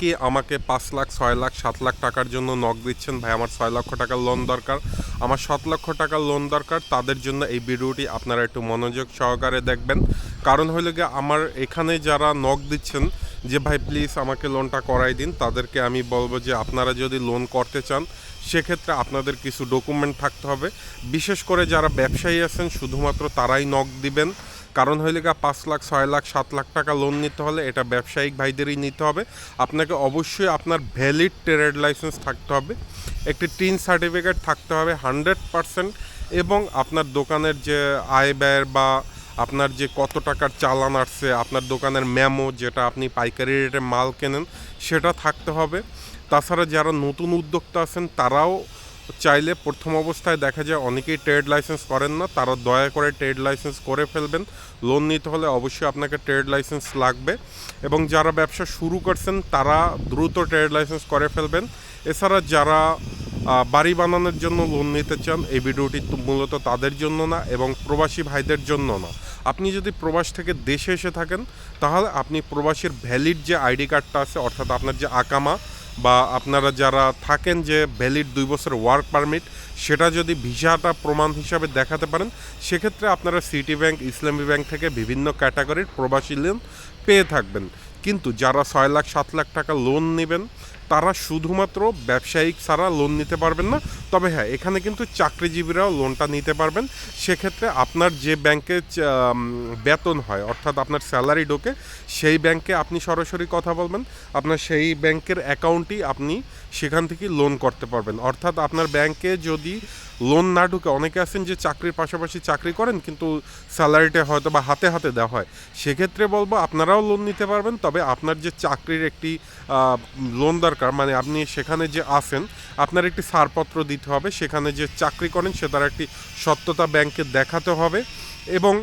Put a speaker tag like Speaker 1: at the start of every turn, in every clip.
Speaker 1: কি আমাকে পাঁচ লাখ, ছয় লাখ, সাত লাখ টাকার জন্য নক দিচ্ছেন? ভাই, আমার ছয় লক্ষ টাকার লোন দরকার। আমার সাত লক্ষ টাকার লোন দরকার, তাদের জন্য এই ভিডিওটি আপনারা একটু মনোযোগ সহকারে দেখবেন। কারণ হলো গিয়ে আমার এখানে যারা নক দিচ্ছেন, যে ভাই, প্লিজ আমাকে লোনটা করাই দিন। তাদেরকে আমি বলব যে, আপনারা যদি লোন করতে চান, সেক্ষেত্রে আপনাদের কিছু ডকুমেন্ট থাকতে হবে। বিশেষ করে যারা ব্যবসায়ী আছেন, শুধুমাত্র তারাই নক দিবেন। কারণ হইলে গা পাঁচ লাখ, ছয় লাখ, সাত লাখ টাকা লোন নিতে হলে এটা ব্যবসায়িক ভাইদেরই নিতে হবে। আপনাকে অবশ্যই আপনার ভ্যালিড ট্রেড লাইসেন্স থাকতে হবে, একটি টিন সার্টিফিকেট থাকতে হবে হান্ড্রেড পারসেন্ট এবং আপনার দোকানের যে আয় ব্যয়ের বা আপনার যে কত টাকার চালান আসছে, আপনার দোকানের মেমো যেটা আপনি পাইকারি রেটে মাল কেনেন, সেটা থাকতে হবে। তাছাড়া যারা নতুন উদ্যোক্তা আছেন, তারাও চাইলে প্রথম অবস্থায় দেখা যায় অনেকেই ট্রেড লাইসেন্স করেন না, তারা দয়া করে ট্রেড লাইসেন্স করে ফেলবেন। লোন নিতে হলে অবশ্যই আপনাকে ট্রেড লাইসেন্স লাগবে এবং যারা ব্যবসা শুরু করছেন, তারা দ্রুত ট্রেড লাইসেন্স করে ফেলবেন। এছাড়া যারা বাড়ি বানানোর জন্য লোন নিতে চান, এই ভিডিওটি মূলত তাদের জন্য না এবং প্রবাসী ভাইদের জন্য না। আপনি যদি প্রবাস থেকে দেশে এসে থাকেন, তাহলে আপনি প্রবাসীর ভ্যালিড যে আইডি কার্ডটা আছে, অর্থাৎ আপনার যে আকামা বা আপনারা যারা থাকেন যে ভ্যালিড দুই বছর ওয়ার্ক পারমিট সেটা যদি ভিসাটা প্রমাণ হিসাবে দেখাতে পারেন, সেক্ষেত্রে আপনারা সিটি ব্যাংক ইসলামী ব্যাংক থেকে বিভিন্ন ক্যাটাগরির প্রবাসী লোন পেয়ে থাকবেন। কিন্তু যারা ছয় লাখ, সাত লাখ টাকা লোন নেবেন তারা শুধুমাত্র ব্যবসায়িক ছাড়া লোন নিতে পারবেন না। তবে হ্যাঁ এখানে কিন্তু চাকরিজীবীরাও লোনটা নিতে পারবেন। সেক্ষেত্রে আপনার যে ব্যাংকে বেতন হয়, অর্থাৎ আপনার স্যালারি ঢোকে, সেই ব্যাংকে আপনি সরাসরি কথা বলবেন। আপনার সেই ব্যাংকের অ্যাকাউন্টই আপনি সেখান থেকে লোন করতে পারবেন। অর্থাৎ আপনার ব্যাংকে যদি লোন না ঢুকে, অনেকে আছেন যে চাকরির পাশাপাশি চাকরি করেন, কিন্তু স্যালারিটা হয়তো বা হাতে হাতে দেওয়া হয়। সেক্ষেত্রে বলব, আপনারাও লোন নিতে পারবেন। তবে আপনার যে চাকরির একটি লোন দরকার মানে আপনি সেখানে যে আসেন আপনার একটি ছাড়পত্র দিতে হবে, সেখানে যে চাকরি করেন, সে তার একটি সত্যতা ব্যাংকে দেখাতে হবে এবং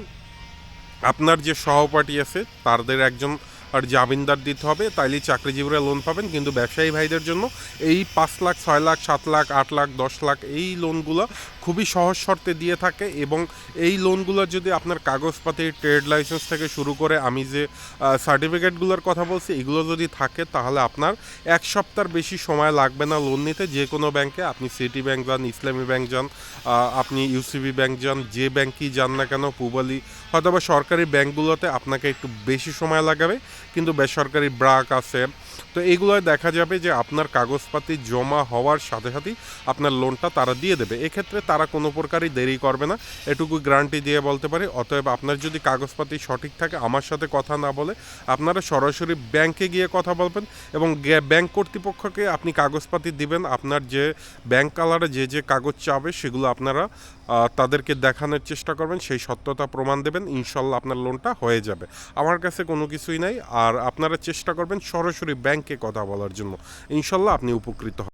Speaker 1: আপনার যে সহপাঠী আছে, তাদের একজন আর জামিনদার দিতে হবে, তাইলেই চাকরিজীবীরা লোন পাবেন। কিন্তু ব্যবসায়ী ভাইদের জন্য এই পাঁচ লাখ, ছয় লাখ, সাত লাখ, আট লাখ, দশ লাখ এই লোনগুলো খুবই সহজ শর্তে দিয়ে থাকে এবং এই লোনগুলো যদি আপনার কাগজপাতি ট্রেড লাইসেন্স থেকে শুরু করে আমি যে সার্টিফিকেটগুলোর কথা বলছি, এগুলো যদি থাকে তাহলে আপনার এক সপ্তাহ বেশি সময় লাগবে না লোন নিতে। যে কোনো ব্যাংকে আপনি সিটি ব্যাংক যান ইসলামী ব্যাংক যান আপনি ইউসিবি ব্যাংক যান, যে ব্যাংকই যান না কেন পুবালি হয়তোবা সরকারি ব্যাংকগুলোতে আপনাকে একটু বেশি সময় লাগাবে। কিন্তু বেসরকারি ব্রাক আছে। তো এইগুলোয় দেখা যাবে যে আপনার কাগজপাতি জমা হওয়ার সাথে সাথেই আপনার লোনটা তারা দিয়ে দেবে। এক্ষেত্রে তারা কোনো প্রকারই দেরি করবে না। এটুকু গ্যারান্টি দিয়ে বলতে পারি, অতএব আপনার যদি কাগজপাতি সঠিক থাকে, আমার সাথে কথা না বলে আপনারা সরাসরি ব্যাংকে গিয়ে কথা বলবেন এবং ব্যাংক কর্তৃপক্ষকে আপনি কাগজপাতি দিবেন। আপনার যে ব্যাংক কালারে যে যে কাগজ চাবে, সেগুলো আপনারা তাদেরকে দেখানোর চেষ্টা করবেন। সেই সত্যতা প্রমাণ দেবেন। ইনশাল্লাহ আপনার লোনটা হয়ে যাবে। আমার কাছে কোনো কিছুই নাই। আর আপনারা চেষ্টা করবেন সরাসরি ব্যাংকে কথা বলার জন্য। ইনশাল্লাহ আপনি উপকৃত